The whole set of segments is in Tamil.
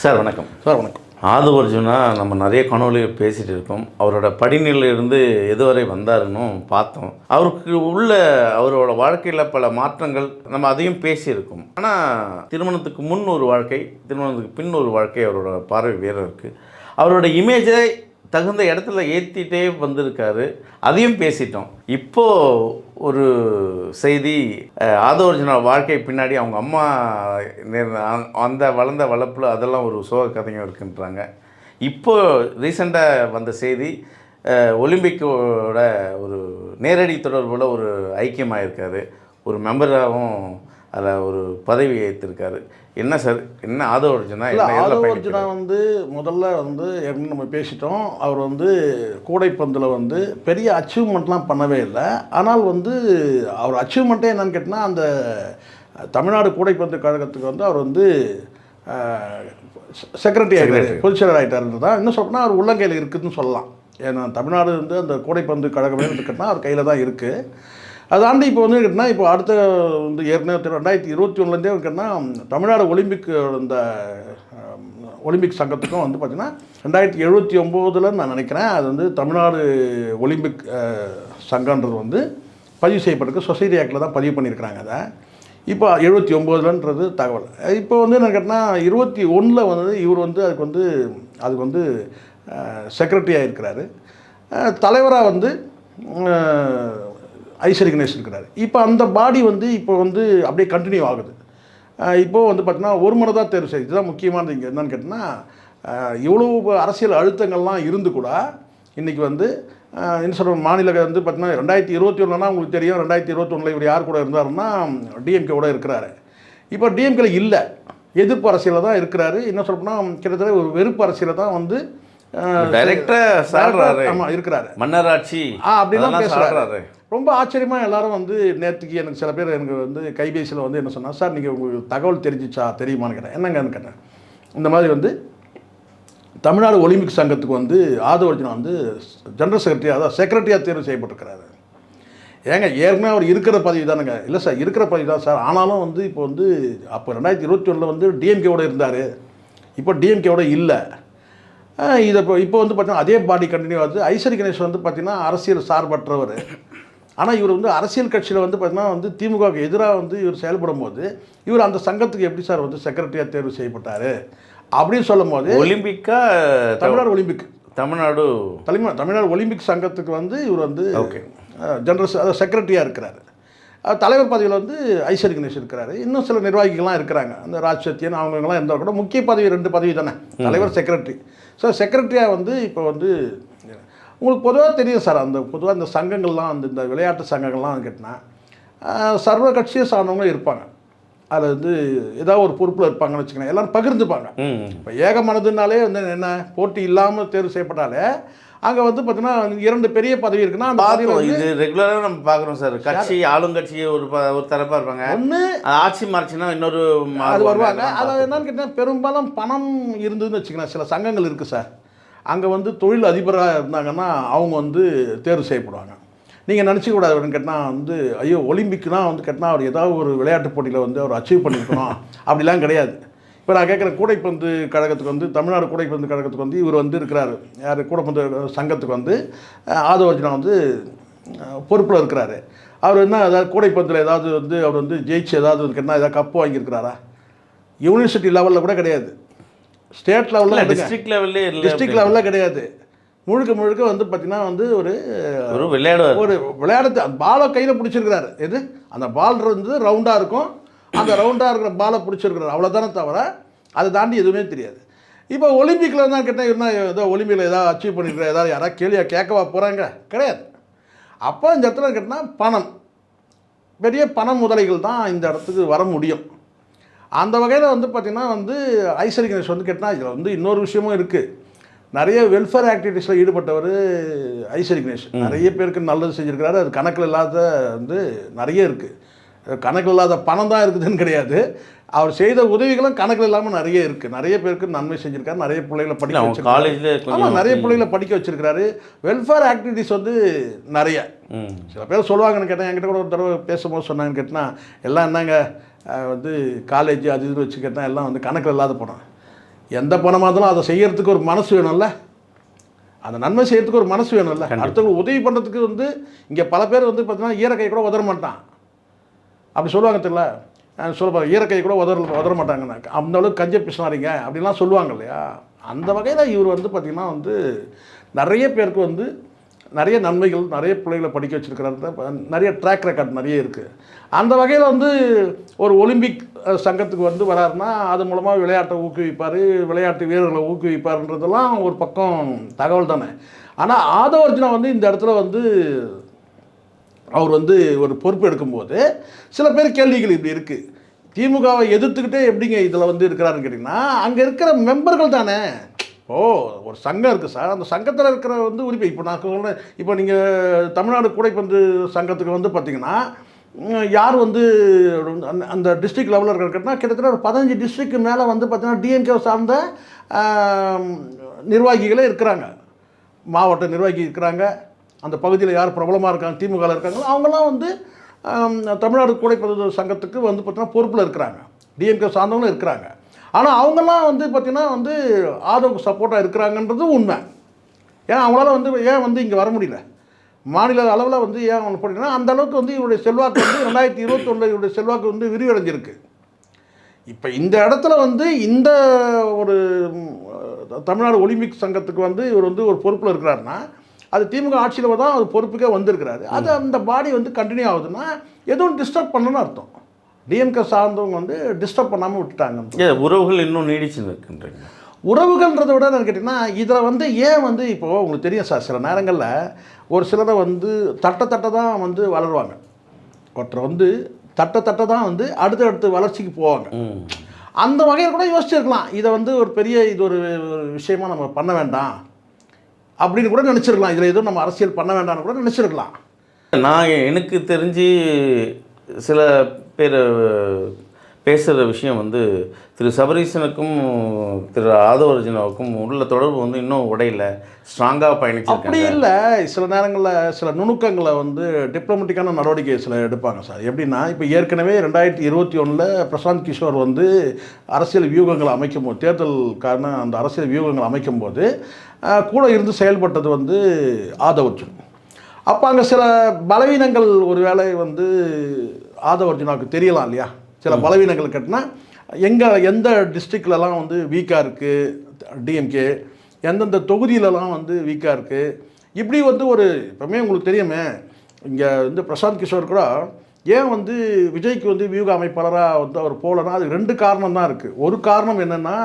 சார் வணக்கம். சார் வணக்கம். ஆது அர்ஜுனா நம்ம நிறைய கனவுலையும் பேசிகிட்டு இருக்கோம். அவரோட படிநிலையிலிருந்து எதுவரை வந்தாருன்னு பார்த்தோம். அவருக்கு உள்ள அவரோட வாழ்க்கையில் பல மாற்றங்கள் நம்ம அதையும் பேசியிருக்கோம். ஆனால் திருமணத்துக்கு முன் ஒரு வாழ்க்கை திருமணத்துக்கு பின் ஒரு வாழ்க்கை அவரோட பார்வை வேறு இருக்குது அவரோட இமேஜை தகுந்த இடத்துல ஏற்றிட்டே வந்திருக்காரு. அதையும் பேசிட்டோம். இப்போ ஒரு செய்தி அஹ், வாழ்க்கை பின்னாடி அவங்க அம்மா நேர்ந்த அந்த- வளர்ந்த வளர்ப்பில் அதெல்லாம் ஒரு சோக கதையும் இருக்குன்றாங்க. இப்போது ரீசெண்டாக வந்த செய்தி ஒலிம்பிக்கோட ஒரு நேரடி தொடர்புல ஒரு ஐக்கியமாக ஐக்கியமாயிருக்காரு. ஒரு மெம்பராகவும் அதில் ஒரு பதவி ஏற்றிருக்காரு என்ன சார்? என்ன ஆதவர்ஜுனா இல்லை என்ன எதில் ஆதவ? அர்ஜுனா வந்து முதல்ல வந்து ஏற்கனவே நம்ம பேசிட்டோம். அவர் வந்து கூடைப்பந்தில் வந்து பெரிய அச்சீவ்மெண்ட்லாம் பண்ணவே இல்லை. ஆனால் வந்து அவர் அச்சீவ்மெண்ட்டே என்னன்னு கேட்டால் அந்த தமிழ்நாடு கூடைப்பந்து கழகத்துக்கு வந்து அவர் வந்து செக்ரட்டரி ஆகிட்டார் பொதுச்செயலர் ஆகிட்டாருன்னு தான். இன்னும் சொல்லணும்னா அவர் உள்ளங்கையில் இருக்குதுன்னு சொல்லலாம். ஏன்னா தமிழ்நாடு வந்து அந்த கூடைப்பந்து கழகமே கேட்டால் அவர் கையில் தான் இருக்குது அதாண்டு இப்போ வந்து கேட்டால் இப்போ அடுத்த வந்து ஏற்கனவே ரெண்டாயிரத்தி இருபத்தி ஒன்றுலேருந்தே கேட்டால் தமிழ்நாடு ஒலிம்பிக் இந்த ஒலிம்பிக் சங்கத்துக்கும் வந்து பார்த்திங்கன்னா ரெண்டாயிரத்தி எழுபத்தி ஒம்போதில் நான் நினைக்கிறேன் அது வந்து தமிழ்நாடு ஒலிம்பிக் சங்கன்றது வந்து பதிவு செய்யப்பட்டிருக்கு. சொசைட்டி ஆக்டில் தான் பதிவு பண்ணியிருக்கிறாங்க அதை. இப்போ எழுபத்தி ஒம்போதுலன்றது தகவல். இப்போ வந்து என்ன கேட்டால் இருபத்தி ஒன்றில் வந்து இவர் வந்து அதுக்கு வந்து அதுக்கு வந்து செக்ரட்டரியாக இருக்கிறாரு தலைவராக வந்து ஐஸ்வரி கணேஷ் இருக்கிறார். இப்போ அந்த பாடி வந்து இப்போ வந்து அப்படியே கண்டினியூ ஆகுது. இப்போது வந்து பார்த்தீங்கன்னா ஒரு முறை தான் தேர்வு செய்யுது இதுதான் முக்கியமானது இங்கே என்னன்னு கேட்டிங்கன்னா இவ்வளோ அரசியல் அழுத்தங்கள்லாம் இருந்து கூட இன்றைக்கி வந்து என்ன சொல்கிற மாநில வந்து பார்த்தீங்கன்னா ரெண்டாயிரத்தி இருபத்தி ஒன்றுனா உங்களுக்கு தெரியும் ரெண்டாயிரத்தி இருபத்தொன்னில் இவர் யார் கூட இருந்தாருன்னா டிஎம்கே கூட இருக்கிறாரு. இப்போ டிஎம்கேல இல்லை. எதிர்ப்பு அரசியலில் தான் இருக்கிறாரு. என்ன சொல்லப்போனால் கிட்டத்தட்ட ஒரு வெறுப்பு அரசியலில் தான் வந்து டைரக்டா சாடுறாரு. ஆமாம் இருக்கிறாரு. மன்னராட்சி ஆ அப்படிலாம் சாடுறாரு. ரொம்ப ஆச்சரியமாக எல்லாரும் வந்து நேற்றுக்கு எனக்கு சில பேர் எனக்கு வந்து கைபேசியில் வந்து என்ன சொன்னா சார் நீங்கள் உங்களுக்கு தகவல் தெரிஞ்சிச்சா தெரியுமான்னு கேட்டேன். என்னங்கன்னு கேட்டேன். இந்த மாதிரி வந்து தமிழ்நாடு ஒலிம்பிக் சங்கத்துக்கு வந்து ஆதவர்ஜுனா வந்து ஜெனரல் செக்ரட்டரி அதாவது செக்ரட்டரியாக தேர்வு செய்யப்பட்டிருக்கிறாரு. ஏங்க ஏற்கனவே அவர் இருக்கிற பதவி தானுங்க. இல்லை சார் இருக்கிற பதவி தான் சார். ஆனாலும் வந்து இப்போ வந்து அப்போ ரெண்டாயிரத்தி இருபத்தி ஒன்றில் வந்து டிஎம்கேவோட இருந்தார். இப்போ டிஎம்கேவோட இல்லை. இதை இப்போ இப்போ வந்து பார்த்தீங்கன்னா அதே பாடி கண்டினியூ ஆகுது. ஐஸ்வரி கணேஷ் வந்து பார்த்தீங்கன்னா அரசியல் சார்பற்றவர். ஆனால் இவர் வந்து அரசியல் கட்சியில் வந்து பார்த்தீங்கன்னா வந்து திமுகவுக்கு எதிராக வந்து இவர் செயல்படும் போது இவர் அந்த சங்கத்துக்கு எப்படி சார் வந்து செக்ரட்டரியாக தேர்வு செய்யப்பட்டார் அப்படின்னு சொல்லும் போது ஒலிம்பிக்கா தமிழ்நாடு ஒலிம்பிக். தமிழ்நாடு தலைமை தமிழ்நாடு ஒலிம்பிக் சங்கத்துக்கு வந்து இவர் வந்து Okay. ஜெனரல் அதாவது செக்ரட்டரியாக இருக்கிறாரு. தலைவர் பதவியில் வந்து ஐஸ்வரி கணேஷ் இருக்கிறாரு. இன்னும் சில நிர்வாகிகள்லாம் இருக்கிறாங்க. அந்த ராஜ் சத்யன் அவங்கெல்லாம் இருந்தால் கூட முக்கிய பதவி ரெண்டு பதவி தானே. தலைவர் செக்ரட்டரி ஸோ செக்ரட்டரியாக வந்து இப்போ வந்து உங்களுக்கு பொதுவாக தெரியும் சார் அந்த பொதுவாக இந்த சங்கங்கள்லாம் அந்த இந்த விளையாட்டு சங்கங்கள்லாம் கேட்டால் சர்வ கட்சியை சார்ந்தவங்க இருப்பாங்க. அதில் வந்து ஏதாவது ஒரு பொறுப்பில் இருப்பாங்கன்னு வச்சுக்கோங்க எல்லாரும் பகிர்ந்துப்பாங்க. இப்போ ஏக மனதுனாலே வந்து என்ன போட்டி இல்லாமல் தேர்வு செய்யப்பட்டாலே அங்கே வந்து பார்த்தீங்கன்னா இரண்டு பெரிய பதவி இருக்குன்னா அந்த இது ரெகுலராக நம்ம பார்க்குறோம் சார். கட்சி ஆளுங்கட்சி ஒரு ஒரு தரப்பாக இருப்பாங்க. ஒன்று ஆட்சி மாறிச்சுன்னா இன்னொரு அது. வருவாங்க. அது என்னன்னு கேட்டால் பெரும்பாலும் பணம் இருந்ததுன்னு வச்சுக்கோங்க சில சங்கங்கள் இருக்குது சார். அங்கே வந்து தொழில் அதிபராக இருந்தாங்கன்னா அவங்க வந்து தேர்வு செய்யப்படுவாங்க. நீங்கள் நினச்சிக்க கூடாது அப்படின்னு கேட்டால் வந்து ஐயோ ஒலிம்பிக்னா வந்து கேட்டால் அவர் ஏதாவது ஒரு விளையாட்டு போட்டியில் வந்து அவர் அச்சீவ் பண்ணியிருக்கணும் அப்படிலாம் கிடையாது. இப்போ நான் கேட்குறேன் கூடைப்பந்து கழகத்துக்கு வந்து தமிழ்நாடு கூடைப்பந்து கழகத்துக்கு வந்து இவர் வந்து இருக்கிறாரு. யார்? கூடைப்பந்து சங்கத்துக்கு வந்து ஆதவர்ஜுனா வந்து பொறுப்பில் இருக்கிறாரு. அவர் என்ன ஏதாவது கூடைப்பந்தில் ஏதாவது வந்து அவர் வந்து ஜெயிச்சு ஏதாவது என்ன ஏதாவது கப்பு வாங்கியிருக்கிறாரா? யூனிவர்சிட்டி லெவலில் கூட கிடையாது. ஸ்டேட் லெவலில் டிஸ்ட்ரிக்ட் லெவல்லே டிஸ்ட்ரிக்ட் லெவலில் கிடையாது. முழுக்க முழுக்க வந்து பார்த்தீங்கன்னா வந்து ஒரு ஒரு விளையாடுவார். ஒரு விளையாடுறது அந்த பாலை கையில் பிடிச்சிருக்கிறாரு. எது? அந்த பால் வந்து ரவுண்டாக இருக்கும். அந்த ரவுண்டாக இருக்கிற பாலை பிடிச்சிருக்கிறாரு. அவ்வளோதானே தவிர அதை தாண்டி எதுவுமே தெரியாது. இப்போ ஒலிம்பிக்கில் தான் கேட்டால் என்ன ஏதோ ஒலிம்பிக்கில் ஏதாவது அச்சீவ் பண்ணிருக்கிற ஏதாவது யாராவது கேள்வியாக கேட்கவா போகிறாங்க கிடையாது. அப்போ இந்த இடத்துல கேட்டால் பணம். பெரிய பண முதலைகள் தான் இந்த இடத்துக்கு வர முடியும். அந்த வகையில் வந்து பார்த்திங்கன்னா வந்து ஐஸ்வரி கணேஷ் வந்து கேட்டால் இதில் வந்து இன்னொரு விஷயமும் இருக்குது நிறைய வெல்ஃபேர் ஆக்டிவிட்டீஸில் ஈடுபட்டவர் ஐஸ்வரி கணேஷ். நிறைய பேருக்கு நல்லது செஞ்சுருக்கிறாரு. அது கணக்கில் இல்லாத வந்து நிறைய இருக்குது கணக்கில் இல்லாத பணம் தான் இருக்குதுன்னு கிடையாது. அவர் செய்த உதவிகளும் கணக்கில் இல்லாமல் நிறைய இருக்குது நிறைய பேருக்கு நன்மை செஞ்சுருக்காரு. நிறைய பிள்ளைகளை படிக்க வச்சிருக்காரு. காலேஜில் ஆமாம் நிறைய பிள்ளைகளை படிக்க வச்சிருக்கிறாரு வெல்ஃபேர் ஆக்டிவிட்டீஸ் வந்து நிறைய. சில பேர் சொல்லுவாங்கன்னு கேட்டேன் என்கிட்ட கூட ஒரு தடவை பேசும்போது சொன்னாங்கன்னு கேட்டால் எல்லாம் என்னங்க வந்து காலேஜ் அது இது வச்சு கேட்டால் எல்லாம் வந்து கணக்கில் இல்லாத பணம். எந்த பணமாக இருந்தாலும் அதை செய்யறதுக்கு ஒரு மனசு வேணும்ல. அந்த நன்மை செய்யறதுக்கு ஒரு மனசு வேணும்ல. அடுத்தவங்க உதவி பண்ணுறதுக்கு வந்து இங்கே பல பேர் வந்து பார்த்தீங்கன்னா ஈரக்கை கூட உதற மாட்டான். அப்படி சொல்லுவாங்க தெரியல சொல்ல ஈரக்கை கூட உதற உதற மாட்டாங்கண்ணா. அந்த அளவுக்கு கஞ்ச பிசினாரிங்க அப்படிலாம் சொல்லுவாங்க இல்லையா? அந்த வகையில் இவர் வந்து பார்த்திங்கன்னா வந்து நிறைய பேருக்கு வந்து நிறைய நன்மைகள் நிறைய பிள்ளைகளை படிக்க வச்சிருக்கிறாரு. நிறைய ட்ராக் ரெக்கார்ட் நிறைய இருக்குது அந்த வகையில் வந்து ஒரு ஒலிம்பிக் சங்கத்துக்கு வந்து வராருன்னா அது மூலமாக விளையாட்டை ஊக்குவிப்பார் விளையாட்டு வீரர்களை ஊக்குவிப்பாருன்றதெல்லாம் ஒரு பக்கம் தகவல் தானே. ஆனால் ஆதவர்ஜுனா வந்து இந்த இடத்துல வந்து அவர் வந்து ஒரு பொறுப்பு எடுக்கும்போது சில பேர் கேள்விகள் இப்படி இருக்குது திமுகவை எதிர்த்துக்கிட்டே எப்படிங்க இதில் வந்து இருக்கிறாருன்னு கேட்டிங்கன்னா அங்கே இருக்கிற மெம்பர்கள் தானே. ஓ ஒரு சங்கம் இருக்குது சார். அந்த சங்கத்தில் இருக்கிற வந்து உரிமை. இப்போ நான் சொல்கிறேன் இப்போ நீங்கள் தமிழ்நாடு கூடைப்பந்து சங்கத்துக்கு வந்து பார்த்தீங்கன்னா யார் வந்து அந்த- அந்த டிஸ்ட்ரிக்ட் லெவலில் இருக்கிறன்னா கிட்டத்தட்ட ஒரு பதினஞ்சு டிஸ்ட்ரிக்ட் மேலே வந்து பார்த்தீங்கன்னா டிஎம்கே சார்ந்த நிர்வாகிகளே இருக்கிறாங்க. மாவட்ட நிர்வாகி இருக்கிறாங்க. அந்த பகுதியில் யார் பிரபலமாக இருக்காங்க திமுகவில் இருக்காங்களோ அவங்களாம் வந்து தமிழ்நாடு கூடைப்பந்து சங்கத்துக்கு வந்து பார்த்திங்கன்னா பொறுப்பில் இருக்கிறாங்க. டிஎம்கே சார்ந்தவங்களும் இருக்கிறாங்க. ஆனால் அவங்கெல்லாம் வந்து பார்த்திங்கன்னா வந்து ஆதவுக்கு சப்போர்ட்டாக இருக்கிறாங்கன்றது உண்மை. ஏன் அவங்களால வந்து ஏன் வந்து இங்கே வர முடியல? மாநில அளவில் வந்து ஏன் அவங்க போட்டிங்கன்னா அந்த அளவுக்கு வந்து இவருடைய செல்வாக்கு வந்து ரெண்டாயிரத்தி இருபத்தொன்னு இவருடைய செல்வாக்கு வந்து விரிவடைஞ்சிருக்கு. இப்போ இந்த இடத்துல வந்து இந்த ஒரு தமிழ்நாடு ஒலிம்பிக் சங்கத்துக்கு வந்து இவர் வந்து ஒரு பொறுப்பில் இருக்கிறாருன்னா அது திமுக ஆட்சியில் தான் அது பொறுப்புக்கே வந்திருக்கிறாரு. அது அந்த பாடி வந்து கண்டினியூ ஆகுதுன்னா எதுவும் டிஸ்டர்ப் பண்ணணும்னு அர்த்தம். டிஎம்கே சார்ந்தவங்க வந்து டிஸ்டர்ப் பண்ணாமல் விட்டுட்டாங்க உறவுகள் இன்னும் நீடிச்சு நிற்கின்றீங்க உறவுகள்ன்றதை விட நான் கேட்டிங்கன்னா இதில் வந்து ஏன் வந்து இப்போது உங்களுக்கு தெரியும் சார் சில நேரங்களில் ஒரு சிலரை வந்து தட்ட தட்ட தான் வந்து வளருவாங்க. ஒருத்தர் வந்து தட்ட தட்ட தான் வந்து அடுத்தடுத்து வளர்ச்சிக்கு போவாங்க. அந்த வகையில் கூட யோசிச்சிருக்கலாம். இதை வந்து ஒரு பெரிய இது ஒரு ஒரு விஷயமா நம்ம பண்ண வேண்டாம். அப்படின்னு கூட நினச்சிருக்கலாம். இதில் எதுவும் நம்ம அரசியல் பண்ண வேண்டாம்னு கூட நினச்சிருக்கலாம். நான் எனக்கு தெரிஞ்சு சில பேர் பேசுகிற விஷயம் வந்து திரு சபரீசனுக்கும் திரு ஆதவர்ஜினாவுக்கும் உள்ள தொடர்பு வந்து இன்னும் உடையில ஸ்ட்ராங்காக அப்படி இல்லை. சில நேரங்களில் சில நுணுக்கங்களை வந்து டிப்ளமெட்டிக்கான நடவடிக்கை சில எடுப்பாங்க சார். எப்படின்னா இப்போ ஏற்கனவே ரெண்டாயிரத்தி இருபத்தி ஒன்றில் பிரசாந்த் கிஷோர் வந்து அரசியல் வியூகங்களை அமைக்கும் போது தேர்தலுக்கான அந்த அரசியல் வியூகங்களை அமைக்கும் போது கூட இருந்து செயல்பட்டது வந்து ஆதவர்ஜுன். அப்போ அங்கே சில பலவீனங்கள் ஒருவேளை வந்து ஆதவர்ஜுனாவுக்கு தெரியலாம் இல்லையா? சில பலவீனங்கள் கட்டினா எங்கே எந்த டிஸ்ட்ரிக்ட்லலாம் வந்து வீக்காக இருக்குது டிஎம்கே எந்தெந்த தொகுதியிலலாம் வந்து வீக்காக இருக்குது இப்படி வந்து ஒரு இப்போமே உங்களுக்கு தெரியுமே இங்கே வந்து பிரசாந்த் கிஷோர் கூட ஏன் வந்து விஜய்க்கு வந்து வியூக அமைப்பாளராக வந்து அவர் போகலன்னா அது ரெண்டு காரணம் தான் இருக்குது ஒரு காரணம் என்னென்னா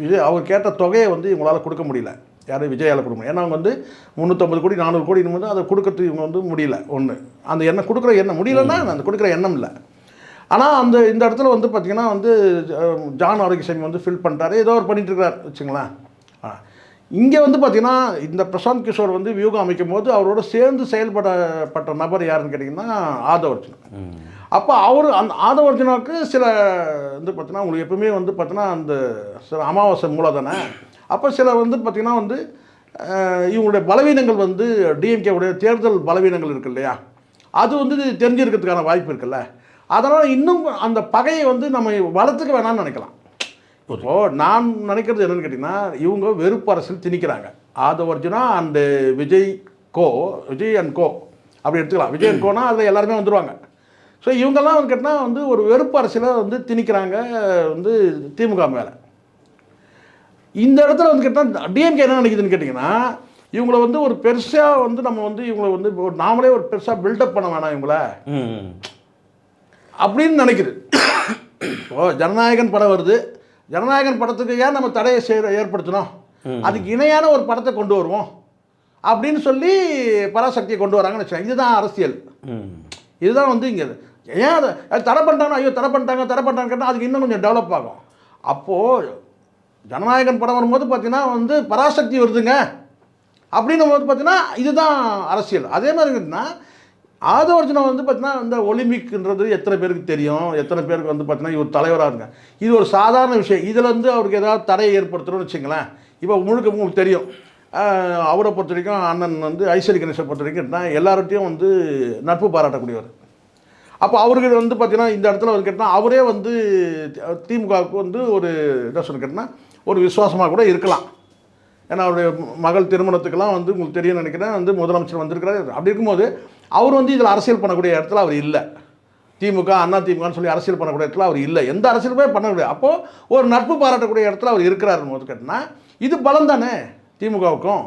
விஜய் அவர் கேட்ட தொகையை வந்து இவங்களால் கொடுக்க முடியல. யாரும் விஜயால் கொடுக்க முடியும் ஏன்னா அவங்க வந்து முந்நூற்றம்பது கோடி நானூறு கோடி வந்து அதை கொடுக்கறதுக்கு இவங்க வந்து முடியல. ஒன்று அந்த எண்ணம் கொடுக்குற எண்ணம் முடியலன்னா அந்த கொடுக்குற எண்ணம் இல்லை. ஆனால் அந்த இந்த இடத்துல வந்து பார்த்திங்கன்னா வந்து ஜான் ஆரோக்கியசாமி வந்து ஃபில் பண்ணிட்டாரு. ஏதோ ஒரு பண்ணிட்டு இருக்காரு வச்சுங்களேன் இங்கே வந்து பார்த்திங்கன்னா இந்த பிரசாந்த் கிஷோர் வந்து வியூகம் அமைக்கும் போது அவரோட சேர்ந்து செயல்படப்பட்ட நபர் யாருன்னு கேட்டிங்கன்னா ஆதவர்ஜுன். அப்போ அவர் அந்த ஆதவர்ஜுனாவுக்கு சில வந்து பார்த்தீங்கன்னா உங்களுக்கு எப்பவுமே வந்து பார்த்தீங்கன்னா அந்த சில அமாவாசை மூலதானே அப்போ சில வந்து பார்த்திங்கன்னா வந்து இவங்களுடைய பலவீனங்கள் வந்து டிஎம்கே உடைய தேர்தல் பலவீனங்கள் இருக்கு இல்லையா? அது வந்து தெரிஞ்சிருக்கிறதுக்கான வாய்ப்பு இருக்குல்ல? அதனால் இன்னும் அந்த பகையை வந்து நம்ம வளர்த்துக்க வேணாம்னு நினைக்கலாம். இப்போ நான் நினைக்கிறது என்னன்னு கேட்டிங்கன்னா இவங்க வெறுப்பு அரசியல் திணிக்கிறாங்க. Aadhav Arjuna and Vijay co Vijay and co. அப்படி எடுத்துக்கலாம். விஜய் அண்ட் கோனா அதில் எல்லாருமே வந்துடுவாங்க ஸோ இவங்கெல்லாம் வந்து கேட்டால் வந்து ஒரு வெறுப்பு அரசியலை வந்து திணிக்கிறாங்க வந்து திமுக மேலே. இந்த இடத்துல வந்து கேட்டால் டிஎம்கே என்ன நினைக்குதுன்னு கேட்டிங்கன்னா இவங்கள வந்து ஒரு பெருசாக வந்து நம்ம வந்து இவங்களை வந்து நாமளே ஒரு பெருசாக பில்டப் பண்ண வேணாம் இவங்கள. அப்படின்னு நினைக்குது. இப்போ ஜனநாயகன் படம் வருது. ஜனநாயகன் படத்துக்கு ஏன் நம்ம தடையை செய்ய ஏற்படுத்தணும் அதுக்கு இணையான ஒரு படத்தை கொண்டு வருவோம். அப்படின்னு சொல்லி பராசக்தியை கொண்டு வராங்கன்னு வச்சுக்கோங்க. இதுதான் அரசியல். இதுதான் வந்து இங்கே ஏன் அதை தடை பண்ணிட்டாங்க ஐயோ தடை பண்ணிட்டாங்க தடை பண்ணிட்டாங்க கேட்டால் அதுக்கு இன்னும் கொஞ்சம் டெவலப் ஆகும். அப்போது ஜனநாயகன் படம் வரும்போது பார்த்தீங்கன்னா வந்து பராசக்தி வருதுங்க. அப்படின்னும் போது பார்த்தீங்கன்னா இதுதான் அரசியல். அதே மாதிரி இருக்குன்னா ஆதவர்ஜுனா வந்து பார்த்தீங்கன்னா இந்த ஒலிம்பிக்ன்றது எத்தனை பேருக்கு தெரியும்? எத்தனை பேருக்கு வந்து பார்த்தீங்கன்னா இவர் தலைவராக இருங்க. இது ஒரு சாதாரண விஷயம். இதில் வந்து அவருக்கு ஏதாவது தடையை ஏற்படுத்துகிறோம்னு வச்சுங்களேன் இப்போ முழுக்க உங்களுக்கு தெரியும். அவரை பொறுத்த வரைக்கும் அண்ணன் வந்து ஐஸ்வரி கணேசை பொறுத்த வரைக்கும் நான் எல்லார்ட்டையும் வந்து நட்பு பாராட்டக்கூடியவர். அப்போ அவர்கள் வந்து பார்த்தீங்கன்னா இந்த இடத்துல வந்து கேட்டால் அவரே வந்து திமுகவுக்கு வந்து ஒரு என்ன சொல்லி கேட்டால் ஒரு விசுவாசமாக கூட இருக்கலாம். ஏன்னா அவருடைய மகள் திருமணத்துக்கெல்லாம் வந்து உங்களுக்கு தெரியும் நினைக்கிறேன் வந்து முதலமைச்சர் வந்திருக்கிறாரு. அப்படி இருக்கும்போது அவர் வந்து இதில் அரசியல் பண்ணக்கூடிய இடத்துல அவர் இல்லை. திமுக அண்ணா திமுகன்னு சொல்லி அரசியல் பண்ணக்கூடிய இடத்துல அவர் இல்லை. எந்த அரசியலுமே பண்ணக்கூடிய அப்போது ஒரு நட்பு பாராட்டக்கூடிய இடத்துல அவர் இருக்கிறாருன்னு போது கேட்டினா இது பலம் தானே திமுகவுக்கும்?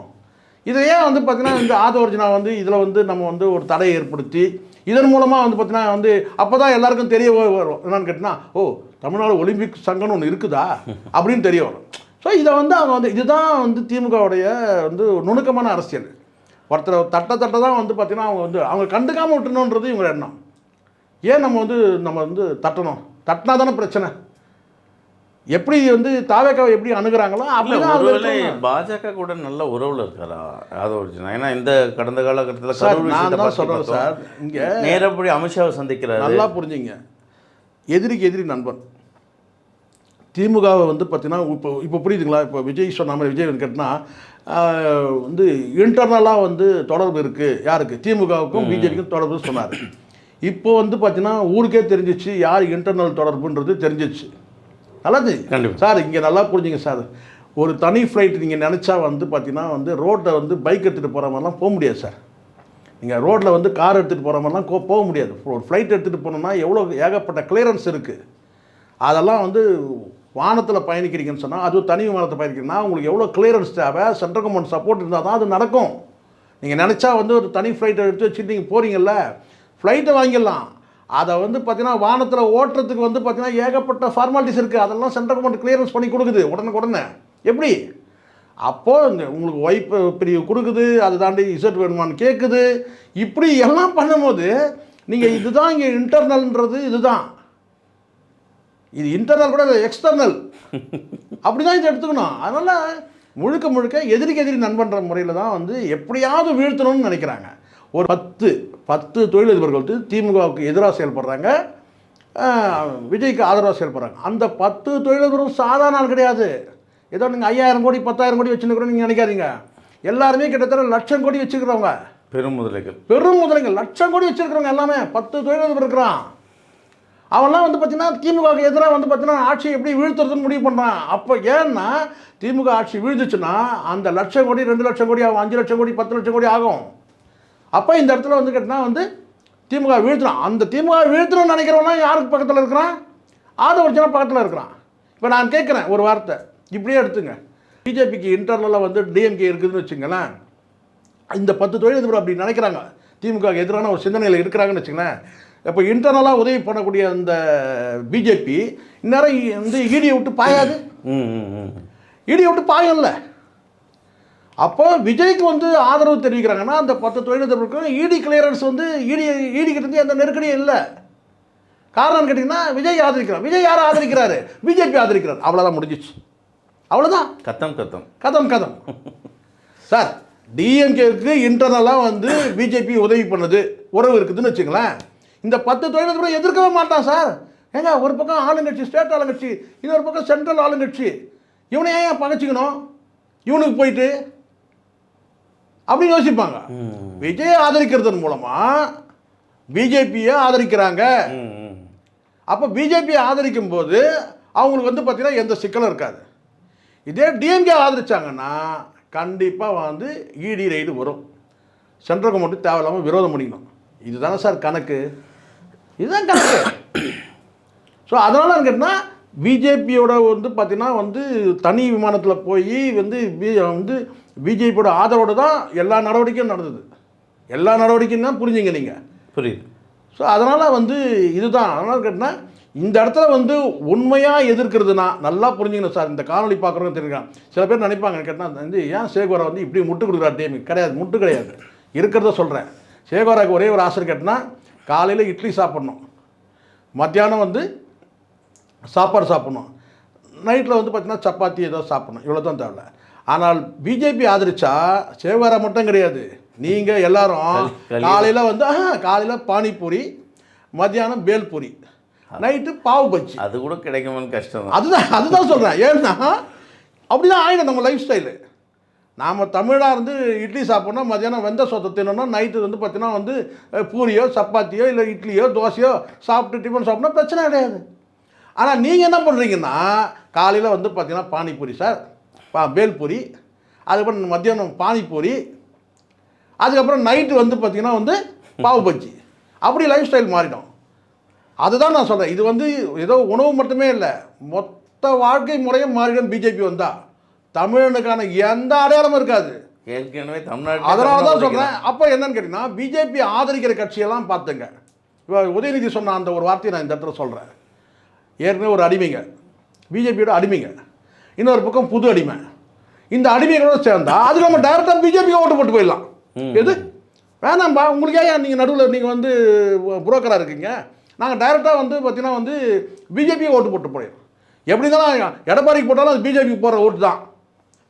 இதையே வந்து பார்த்திங்கன்னா இந்த ஆதவர்ஜனா வந்து இதில் வந்து நம்ம வந்து ஒரு தடையை ஏற்படுத்தி இதன் மூலமாக வந்து பார்த்தீங்கன்னா வந்து அப்போ தான் எல்லாருக்கும் தெரிய வரும். என்னன்னு கேட்டினா ஓ தமிழ்நாடு ஒலிம்பிக் சங்கம்னு ஒன்று இருக்குதா? அப்படின்னு தெரிய வரும். ஸோ இதை வந்து அவங்க வந்து இதுதான் வந்து திமுகவுடைய வந்து நுணுக்கமான அரசியல். ஒருத்தர் தட்ட தட்ட தான் வந்து பார்த்தீங்கன்னா அவங்க வந்து அவங்க கண்டுக்காமல் விட்டணுன்றது இவங்க எண்ணம். ஏன் நம்ம வந்து நம்ம வந்து தட்டணும்? தட்டினா தானே பிரச்சனை. எப்படி வந்து தாவேக்காவை எப்படி அணுகுறாங்களோ இருக்கணும். பாஜக கூட நல்ல உறவுல இருக்காரா? அது ஒரு ஏன்னா இந்த கடந்த காலகட்டத்தில் நான் தான் சொல்கிறேன். சார் இங்கே நேரப்படி அமித்ஷாவை சந்திக்கிறாரு. நல்லா புரிஞ்சுங்க. எதிரிக்கு எதிரி நண்பன். திமுகவை வந்து பார்த்தீங்கன்னா இப்போ இப்போ புரியுதுங்களா? இப்போ விஜய் சொன்ன விஜய் கேட்டினா வந்து இன்டர்னலாக வந்து தொடர்பு இருக்குது யாருக்கு? திமுகவுக்கும் பிஜேபிக்கும் தொடர்பு சொன்னார். இப்போ வந்து பார்த்தீங்கன்னா ஊருக்கே தெரிஞ்சிச்சு யார் இன்டர்னல் தொடர்புன்றது தெரிஞ்சிச்சு. நல்லா தெரியும் கண்டிப்பா. சார் இங்கே நல்லா புரிஞ்சுங்க சார். ஒரு தனி ஃப்ளைட் நீங்கள் நினச்சா வந்து பார்த்தீங்கன்னா வந்து ரோட்டை வந்து பைக் எடுத்துகிட்டு போகிற மாதிரிலாம் போக முடியாது சார். நீங்கள் ரோட்டில் வந்து கார் எடுத்துகிட்டு போகிற மாதிரிலாம் போக முடியாது. ஒரு ஃப்ளைட் எடுத்துகிட்டு போனோம்னா எவ்வளோ ஏகப்பட்ட கிளியரன்ஸ் இருக்குது அதெல்லாம் வந்து வானத்தில் பயணிக்கிறீங்கன்னு சொன்னால் அதுவும் தனி விமானத்தை பயணிக்கிறீங்கன்னா உங்களுக்கு எவ்வளோ கிளியரன்ஸ் தேவை சென்ட்ரல் கவர்மெண்ட் சப்போர்ட் இருந்தால் தான் அது நடக்கும். நீங்கள் நினச்சா வந்து ஒரு தனி ஃப்ளைட்டை எடுத்து வச்சு நீங்கள் போகிறீங்கல்ல ஃப்ளைட்டை வாங்கிடலாம். அதை வந்து பார்த்தீங்கன்னா வானத்தில் ஓட்டுறதுக்கு வந்து பார்த்தீங்கன்னா ஏகப்பட்ட ஃபார்மாலிட்டிஸ் இருக்குது அதெல்லாம் சென்ட்ரல் கவர்மெண்ட் கிளியரன்ஸ் பண்ணி கொடுக்குது உடனே உடனே. எப்படி? அப்போது இந்த உங்களுக்கு ஒய்ப் பிரிவு கொடுக்குது அது தாண்டி இசட் வேணுமான்னு கேட்குது இப்படி எல்லாம் பண்ணும்போது நீங்கள் இதுதான் இங்கே இன்டர்னல்ன்றது இதுதான். இது இன்டர்னல் கூட எக்ஸ்டர்னல் அப்படி தான் இதை எடுத்துக்கணும். அதனால் முழுக்க முழுக்க எதிரிக்கு எதிரி நண்பன்ற முறையில் தான் வந்து எப்படியாவது வீழ்த்தணும்னு நினைக்கிறாங்க. ஒரு பத்து பத்து தொழிலதிபர்கள் வந்து திமுகவுக்கு எதிராக செயல்படுறாங்க. விஜய்க்கு ஆதரவாக செயல்படுறாங்க. அந்த பத்து தொழிலதிபரும் சாதாரண ஆள் கிடையாது. ஏதோ நீங்கள் ஐயாயிரம் கோடி பத்தாயிரம் கோடி வச்சுருக்கிறோம் நீங்கள் நினைக்காதீங்க. எல்லாருமே கிட்டத்தட்ட லட்சம் கோடி வச்சுக்கிறவங்க பெரும் முதலைகள். பெரும் முதலைங்க லட்சம் கோடி வச்சிருக்கிறவங்க எல்லாமே. பத்து தொழிலதிபர் இருக்கிறான். அவன்லாம் வந்து பார்த்தீங்கன்னா திமுகவுக்கு எதிராக வந்து பார்த்தீங்கன்னா ஆட்சி எப்படி வீழ்த்துறதுன்னு முடிவு பண்ணுறான் அப்போ ஏன்னா திமுக ஆட்சி வீழ்ந்துச்சுன்னா அந்த லட்சம் கோடி ரெண்டு லட்சம் கோடி ஆகும் அஞ்சு லட்சம் கோடி பத்து லட்சம் கோடி ஆகும். அப்போ இந்த இடத்துல வந்து கேட்டால் வந்து திமுக வீழ்த்தணும். அந்த திமுக வீழ்த்தணும்னு நினைக்கிறவனா யாருக்கு பக்கத்தில் இருக்கிறான்? ஆதவர்ஜனா பக்கத்தில் இருக்கிறான். இப்போ நான் கேட்குறேன் ஒரு வார்த்தை. இப்படியே எடுத்துங்க. பிஜேபிக்கு இன்டர்னலாக வந்து டிஎம்கே இருக்குதுன்னு வச்சுங்களேன் இந்த பத்து தொழிலதிபர் அப்படி நினைக்கிறாங்க. திமுக எதிரான ஒரு சிந்தனையில் இருக்கிறாங்கன்னு வச்சுங்களேன் இப்போ இன்டர்னலாக உதவி பண்ணக்கூடிய அந்த பிஜேபி இந்நேரம் வந்து ஈடியை விட்டு பாயாது. ஈடியை விட்டு பாயம்ல. அப்போ விஜய்க்கு வந்து ஆதரவு தெரிவிக்கிறாங்கன்னா அந்த பத்து தொழிலதிபருக்கு இடி கிளியரன்ஸ் வந்து இடி ஈடிக்கிட்ட இருந்து எந்த நெருக்கடியும் இல்லை. காரணம் கேட்டிங்கன்னா விஜய் ஆதரிக்கிறார். விஜய் யாரை ஆதரிக்கிறாரு? பிஜேபி ஆதரிக்கிறார். அவ்வளோதான் முடிஞ்சிச்சு. அவ்வளோதான் கத்தம் கத்தம். கதம் கதம். சார் டிஎம்கேக்கு இன்டர்னலாக வந்து பிஜேபி உதவி பண்ணுது உறவு இருக்குதுன்னு வச்சுங்களேன் இந்த பத்து தொழிலதிபரை எதிர்க்கவே மாட்டான் சார். ஏங்க ஒரு பக்கம் ஆளுங்கட்சி ஸ்டேட் ஆளுங்கட்சி இன்னொரு பக்கம் சென்ட்ரல் ஆளுங்கட்சி. இவனை ஏன் பகைச்சிக்கணும்? இவனுக்கு போயிட்டு அப்படின்னு யோசிப்பாங்க. விஜய் ஆதரிக்கிறதன் மூலமாக பிஜேபியை ஆதரிக்கிறாங்க. அப்போ பிஜேபியை ஆதரிக்கும் போது அவங்களுக்கு வந்து பார்த்தீங்கன்னா எந்த சிக்கலும் இருக்காது. இதே டிஎம்கே ஆதரிச்சாங்கன்னா கண்டிப்பாக வந்து இடி ரைடு வரும். சென்ட்ரல் கவர்மெண்ட் தேவையில்லாமல் விரோதம் பண்ணிக்கணும். இதுதானே சார் கணக்கு? இதுதான் கணக்கு ஸோ அதனால் கேட்டால் பிஜேபியோட வந்து பார்த்தீங்கன்னா வந்து தனி விமானத்தில் போய் வந்து பி- வந்து பிஜேபியோட ஆதரவோடு தான் எல்லா நடவடிக்கையும் நடந்தது. எல்லா நடவடிக்கையும் தான் புரிஞ்சுங்க நீங்கள் புரியுது. ஸோ அதனால் வந்து இதுதான். அதனால் கேட்டால் இந்த இடத்துல வந்து உண்மையாக எதிர்க்கிறதுனா நல்லா புரிஞ்சுக்கணும் சார். இந்த காணொளி பார்க்குறவங்க தெரிஞ்சுக்கலாம். சில பேர் நினைப்பாங்க கேட்டால் வந்து ஏன் சேகோரா வந்து இப்படி முட்டு கொடுக்குறா டேமி கிடையாது முட்டு கிடையாது. இருக்கிறத சொல்கிறேன் சேகோராக்கு ஒரே ஒரு ஆசை கேட்டினா காலையில் இட்லி சாப்பிட்ணும். மத்தியானம் வந்து சாப்பாடு சாப்பிட்ணும். நைட்டில் வந்து பார்த்தீங்கன்னா சப்பாத்தி ஏதோ சாப்பிட்ணும். இவ்வளோ தான் தேவை. ஆனால் பிஜேபி ஆதரிச்சா சேவாரா மட்டும் கிடையாது. நீங்கள் எல்லாரும் காலையில் வந்து காலையில் பானிபூரி மத்தியானம் பேல்பூரி நைட்டு பாவு பஜ்ஜி. அது கூட கிடைக்குமான்னு கஷ்டம் தான். அதுதான் அதுதான் சொல்கிறேன் ஏன்னா அப்படிதான் ஆயிடும் நம்ம லைஃப் ஸ்டைலு நாம் தமிழாக இருந்து இட்லி சாப்பிட்ணும் மதியானம் வெந்த சொத்தை தின்னணும் நைட்டு வந்து பார்த்தீங்கன்னா வந்து பூரியோ சப்பாத்தியோ இல்லை இட்லியோ தோசையோ சாப்பிட்டு டிஃபன் சாப்பிட்னா பிரச்சனை கிடையாது. ஆனால் நீங்கள் என்ன பண்ணுறீங்கன்னா காலையில் வந்து பார்த்தீங்கன்னா பானிபூரி சார் பா பேல்பூரி அதுக்கப்புறம் மத்தியானம் பானிபூரி அதுக்கப்புறம் நைட்டு வந்து பார்த்திங்கன்னா வந்து பாவு பஜ்ஜி. அப்படி லைஃப் ஸ்டைல் மாறிடும். அதுதான் நான் சொல்கிறேன் இது வந்து ஏதோ உணவு மட்டுமே இல்லை மொத்த வாழ்க்கை முறையும் மாறிடும். பிஜேபி வந்தால் தமிழனுக்கான எந்த அடையாளமும் இருக்காது. ஏற்கனவே தமிழ்நாடு அதனால தான் சொல்கிறேன் அப்போ என்னன்னு கேட்டிங்கன்னா பிஜேபி ஆதரிக்கிற கட்சியெல்லாம் பார்த்துங்க. இப்போ உதயநிதி சொன்ன அந்த ஒரு வார்த்தையை நான் இந்த இடத்துல சொல்கிறேன் ஏற்கனவே ஒரு அடிமைங்க. பிஜேபியோட அடிமைங்க. இன்னொரு பக்கம் புது அடிமை. இந்த அடிமைகளோட சேர்ந்தா அது நம்ம டைரெக்டாக பிஜேபிக்கு ஓட்டு போட்டு போயிடலாம். எது? வேணாம்பா உங்களுக்கு ஏன் நீங்கள் நடுவில் நீங்கள் வந்து புரோக்கராக இருக்கீங்க? நாங்கள் டைரெக்டாக வந்து பார்த்தீங்கன்னா வந்து பிஜேபிக்கு ஓட்டு போட்டு போயிடும் எப்படி இருந்தாலும் எடப்பாடிக்கு போட்டாலும் அது பிஜேபிக்கு போகிற ஓட்டு தான்.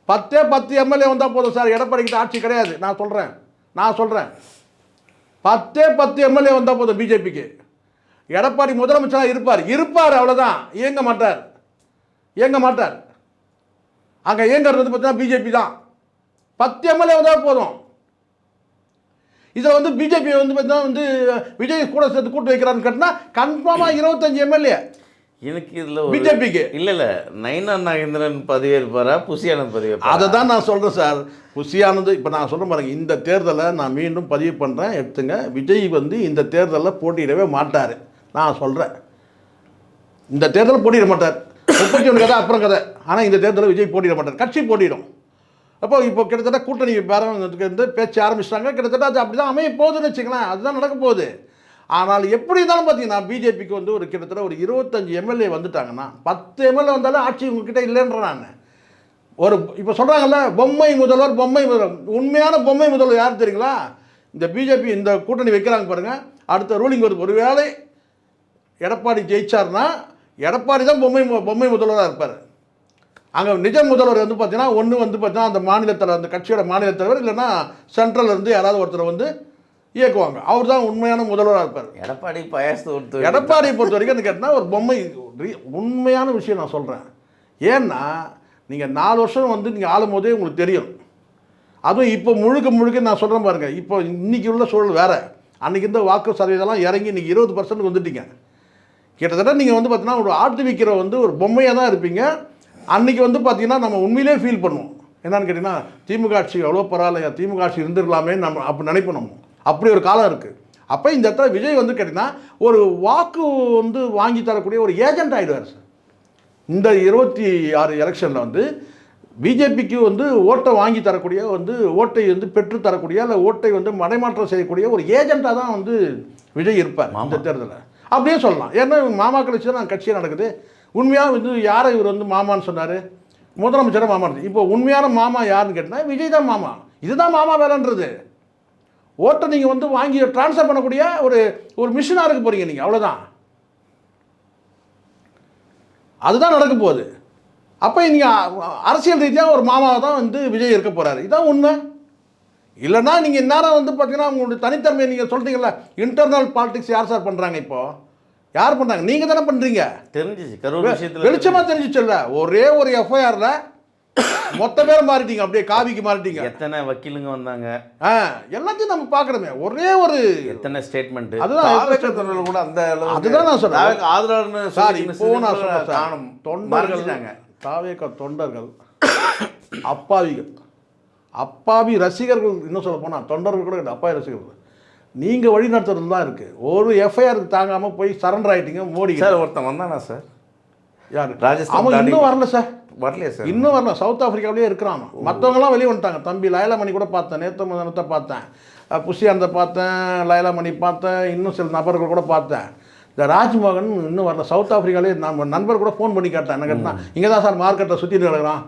பத்தே பத்து எம்எல்ஏ வந்தால் போதும் சார். எடப்பாடிக்கிட்ட ஆட்சி கிடையாது. நான் சொல்கிறேன் நான் சொல்கிறேன் பத்தே பத்து எம்எல்ஏ வந்தால் போதும் பிஜேபிக்கு. எடப்பாடி முதலமைச்சராக இருப்பார். இருப்பார் அவ்வளோதான் இயங்க மாட்டார். இயங்க மாட்டார். அங்கே இயங்கிறது வந்து பார்த்தீங்கன்னா பிஜேபி தான். பத்து எம்எல்ஏ வந்தால் போதும். இதில் வந்து பிஜேபி வந்து பார்த்தீங்கன்னா வந்து விஜய் கூட சேர்த்து கூட்டு வைக்கிறான்னு கேட்டினா கன்ஃபார்மாக இருபத்தஞ்சி எம்எல்ஏ. எனக்கு இதுல பிஜேபிக்கு. இல்ல இல்ல. நயனா நாகேந்திரன் பதவியேற்பாரா புசியானந்த் பதவியேற்பாரா? அதை தான் நான் சொல்கிறேன் சார். குஷியானது இப்போ நான் சொல்கிறேன் பாருங்க இந்த தேர்தலை நான் மீண்டும் பதிவு பண்ணுறேன் எடுத்துங்க. விஜய் வந்து இந்த தேர்தலில் போட்டியிடவே மாட்டார். நான் சொல்கிறேன் இந்த தேர்தலில் போட்டியிட மாட்டார். முப்பத்தி ஒன்று கதை அப்புறம் கதை. ஆனால் இந்த தேர்தலில் விஜய் போட்டியிட மாட்டார். கட்சி போட்டியிடும். அப்போ இப்போ கிட்டத்தட்ட கூட்டணி பேரவங்களுக்கு வந்து பேச்சு ஆரம்பிச்சிட்டாங்க. கிட்டத்தட்ட அது அப்படி தான் அமைய போகுதுன்னு வச்சுக்கலாம் அதுதான் நடக்க போகுது. ஆனால் எப்படி இருந்தாலும் பார்த்தீங்கன்னா பிஜேபிக்கு வந்து ஒரு கிட்டத்தட்ட ஒரு இருபத்தஞ்சு எம்எல்ஏ வந்துட்டாங்கன்னா பத்து எம்எல்ஏ வந்தாலும் ஆட்சி உங்ககிட்ட இல்லைன்ற நான் ஒரு இப்போ சொல்கிறாங்கல்ல பொம்மை முதல்வர் பொம்மை முதல்வர். உண்மையான பொம்மை முதல்வர் யார் தெரியுங்களா? இந்த பிஜேபி இந்த கூட்டணி வைக்கிறாங்க பாருங்கள் அடுத்த ரூலிங் வருது. ஒருவேளை எடப்பாடி ஜெயிச்சார்னா எடப்பாடி தான் பொம்மை மு- பொம்மை முதல்வராக இருப்பார். அங்கே நிஜ முதல்வர் வந்து பார்த்தீங்கன்னா ஒன்று வந்து பார்த்தீங்கன்னா அந்த மாநிலத்தில் அந்த கட்சியோட மாநில தலைவர் இல்லைன்னா சென்ட்ரல் இருந்து யாராவது ஒருத்தர் வந்து இயக்குவாங்க. அவர் தான் உண்மையான முதல்வராக இருப்பார். எடப்பாடி கொடுத்து எடப்பாடியை பொறுத்த வரைக்கும் என்ன கேட்டால் ஒரு பொம்மை உண்மையான விஷயம் நான் சொல்கிறேன் ஏன்னா நீங்கள் நாலு வருஷம் வந்து நீங்கள் ஆளும் போதே உங்களுக்கு தெரியும். அதுவும் இப்போ முழுக்க முழுக்க நான் சொல்கிறேன் பாருங்க. இப்போ இன்னைக்கு உள்ள சூழல் வேறு. அன்றைக்கி இருந்த வாக்கு சதவீதம்லாம் இறங்கி இன்றைக்கி இருபது பர்சன்ட் வந்துட்டீங்க. கிட்டத்தட்ட நீங்கள் வந்து பார்த்தீங்கன்னா ஒரு ஆட்டு விற்கிற வந்து ஒரு பொம்மையாக தான் இருப்பீங்க. அன்றைக்கி வந்து பார்த்தீங்கன்னா நம்ம உண்மையிலே ஃபீல் பண்ணுவோம். என்னன்னு கேட்டிங்கன்னா திமுக ஆட்சி எவ்வளோ பரவாயில்லையா திமுக ஆட்சி இருந்திருக்கலாமே நம்ம அப்படி நினைப்போம் நம்ம. அப்படி ஒரு காலம் இருக்குது அப்போ இந்த இடத்துல விஜய் வந்து கேட்டிங்கன்னா ஒரு வாக்கு வந்து வாங்கி தரக்கூடிய ஒரு ஏஜென்ட் ஆகிடுவார் சார். இந்த இருபத்தி ஆறு எலெக்ஷனில் வந்து பிஜேபிக்கு வந்து ஓட்டை வாங்கி தரக்கூடிய வந்து ஓட்டை வந்து பெற்று தரக்கூடிய இல்லை ஓட்டை வந்து மடைமாற்றம் செய்யக்கூடிய ஒரு ஏஜெண்டாக தான் வந்து விஜய் இருப்பார் இந்த தேர்தலில். அப்படியே சொல்லலாம். ஏன்னா மாமாக்கள் வச்சு தான் கட்சியாக நடக்குது. உண்மையாக வந்து யாரை இவர் வந்து மாமான்னு சொன்னார்? முதலமைச்சரை மாமான்னு. இப்போ உண்மையான மாமா யாருன்னு கேட்டால் விஜய் தான் மாமா. இதுதான் மாமா வேலைன்றது. ஓட்டை நீங்கள் வந்து வாங்கி ட்ரான்ஸ்ஃபர் பண்ணக்கூடிய ஒரு ஒரு மிஷினாக இருக்க போகிறீங்க நீங்கள் அவ்வளோதான் அதுதான் நடக்க போகுது. அப்போ நீங்கள் அரசியல் ரீதியாக ஒரு மாமாவை தான் வந்து விஜய் இருக்க போகிறாரு இதான் உண்மை. இல்லைன்னா நீங்கள் இந்நேரம் வந்து பார்த்தீங்கன்னா உங்களுடைய தனித்தன்மையை நீங்கள் சொல்கிறீங்களா இன்டர்னல் பாலிடிக்ஸ் யார் சார் பண்ணுறாங்க இப்போ? யார் பண்ணுறாங்க நீங்கள் தானே பண்ணுறீங்க தெரிஞ்சிச்சு. கரூர் வெளிச்சமாக தெரிஞ்சிச்சுல்ல. ஒரே ஒரு எஃப்ஐஆரில் மொத்த பேர் மாறிட்டீங்க அப்படியே காவிக்கு மாறிட்டீங்க. எத்தனை வக்கீலுங்க வந்தாங்க? ஆ எல்லாத்தையும் நம்ம பார்க்குறோமே ஒரே ஒரு எத்தனை ஸ்டேட்மெண்ட் அதுதான் கூட அந்த அதுதான் நான் சொல்றேன். தாவேக்கு ஆதரவுன்னு சார் சொல்லி இப்போ நான் சில சொல்றேன் தொண்டர்கள் மறைச்சிட்டாங்க தாவேக தொண்டர்கள் அப்பாவிகள். அப்பாவி ரசிகர்கள் இன்னும் சொல்ல போனால் தொண்டர்கள் கூட அப்பாவி ரசிகர்கள் நீங்கள் வழி நடத்துறது தான் இருக்குது ஒரு எஃப்ஐஆருக்கு தாங்காமல் போய் சரண்டர் ஆயிட்டீங்க மோடி சார் ஒருத்தன் வந்தானா சார்? யார்? ராஜஸ்தான் அவன் இன்னும் வரல சார். வரலையா சார்? இன்னும் வரல. சவுத் ஆப்பிரிக்காவிலேயே இருக்கிறான் மற்றவங்களாம் வெளியே வந்துட்டாங்க. தம்பி லயலாமணி கூட பார்த்தேன். நேற்று முதனத்தை பார்த்தேன். புஷியாந்த பார்த்தேன். லயலாமணி பார்த்தேன். இன்னும் சில நபர்கள் கூட பார்த்தேன். இந்த ராஜ்மோகன் இன்னும் வரல. சவுத் ஆப்பிரிக்காலே நம்ம நண்பர் கூட ஃபோன் பண்ணி கேட்டேன். என்ன கேட்டால் இங்கே தான் சார் மார்க்கெட்டை சுற்றிட்டு கிடக்குறான்.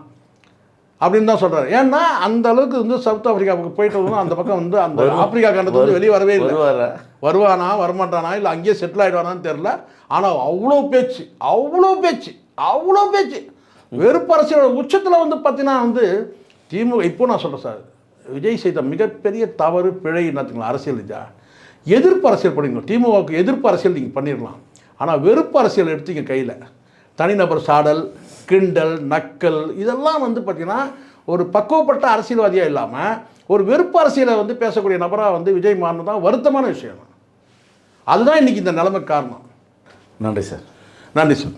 அப்படின்னு தான் சொல்கிறார் ஏன்னா அந்த அளவுக்கு வந்து சவுத் ஆப்பிரிக்காவுக்கு போயிட்டு அந்த பக்கம் வந்து அந்த ஆப்பிரிக்கா கண்டத்து வந்து வெளியே வரவே இல்லை. வருவானா வரமாட்டானா இல்லை அங்கேயே செட்டில் ஆகிடுவானான்னு தெரில ஆனால் அவ்வளோ பேச்சு அவ்வளோ பேச்சு அவ்வளோ பேச்சு. வெறுப்பு அரசியல் உச்சத்தில் வந்து பார்த்தீங்கன்னா வந்து திமுக இப்போ நான் சொல்கிறேன் சார் விஜய் செய்த மிகப்பெரிய தவறு பிழை என்னத்துங்களா அரசியல் இதா எதிர்ப்பு அரசியல் பண்ணிக்கணும். திமுகவுக்கு எதிர்ப்பு அரசியல் நீங்கள் பண்ணிடலாம். ஆனால் வெறுப்பு அரசியல் எடுத்தீங்க கையில். தனிநபர் சாடல் கிண்டல் நக்கல் இதெல்லாம் வந்து பார்த்தீங்கன்னா ஒரு பக்குவப்பட்ட அரசியல்வாதியாக இல்லாமல் ஒரு வெறுப்பு அரசியலை வந்து பேசக்கூடிய நபராக வந்து விஜய் மாறினது தான் வருத்தமான விஷயம். அதுதான் இன்றைக்கி இந்த நிலைமைக்கு காரணம். நன்றி சார். நன்றி சார்.